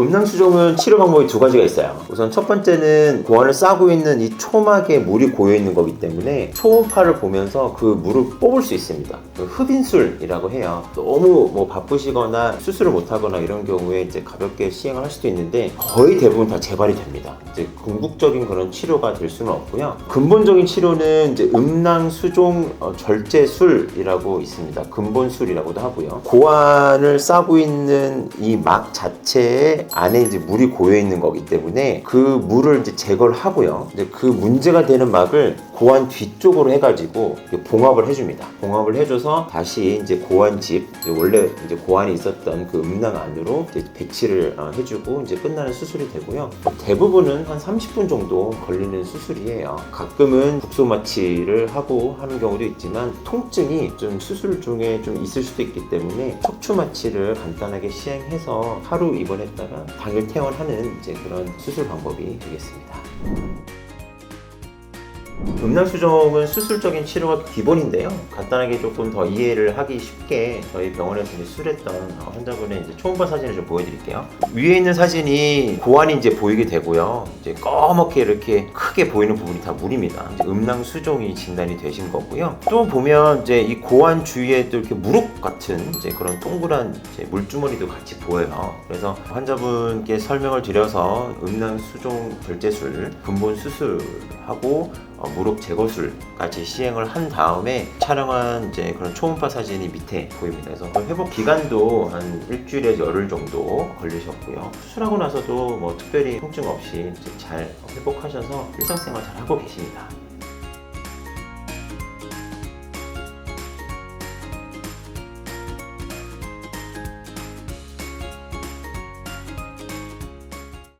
음낭수종은 치료 방법이 두 가지가 있어요. 우선 첫 번째는 고환을 싸고 있는 이 초막에 물이 고여 있는 거기 때문에 초음파를 보면서 그 물을 뽑을 수 있습니다. 그 흡인술이라고 해요. 너무 뭐 바쁘시거나 수술을 못하거나 이런 경우에 이제 가볍게 시행을 할 수도 있는데 거의 대부분 다 재발이 됩니다. 이제 궁극적인 그런 치료가 될 수는 없고요. 근본적인 치료는 이제 음낭 수종 어, 절제술이라고 있습니다. 근본술이라고도 하고요. 고환을 싸고 있는 이 막 자체에 안에 이제 물이 고여 있는 거기 때문에 그 물을 이제 제거를 하고요. 이제 그 문제가 되는 막을 고환 뒤쪽으로 해가지고 봉합을 해줍니다. 봉합을 해줘서 다시 이제 고환집 이제 원래 이제 고환이 있었던 그 음낭 안으로 이제 배치를 어, 해주고 이제 끝나는 수술이 되고요. 대부분은 한 30분 정도 걸리는 수술이에요. 가끔은 국소 마취를 하고 하는 경우도 있지만 통증이 좀 수술 중에 좀 있을 수도 있기 때문에 척추 마취를 간단하게 시행해서 하루 입원했다가 당일 퇴원하는 이제 그런 수술 방법이 되겠습니다. 음낭수정은 수술적인 치료가 기본인데요. 간단하게 조금 더 이해를 하기 쉽게 저희 병원에서 수술했던 어, 환자분의 이제 초음파 사진을 좀 보여드릴게요. 위에 있는 사진이 고환이 이제 보이게 되고요. 이제 꺼멓게 이렇게 크게 보이는 부분이 다 물입니다. 이제 음낭수종이 진단이 되신 거고요. 또 보면 이제 이 고환 주위에도 이렇게 무릎 같은 이제 그런 동그란 이제 물주머니도 같이 보여요. 그래서 환자분께 설명을 드려서 음낭수종 절제술 근본 수술 하고 어, 무릎 제거술까지 시행을 한 다음에 촬영한 이제 그런 초음파 사진이 밑에 보입니다. 그래서 그 회복 기간도 한 일주일에서 열흘 정도 걸리셨고요. 수술하고 나서도 뭐 특별히 통증 없이 잘 회복하셔서 일상생활 잘 하고 계십니다.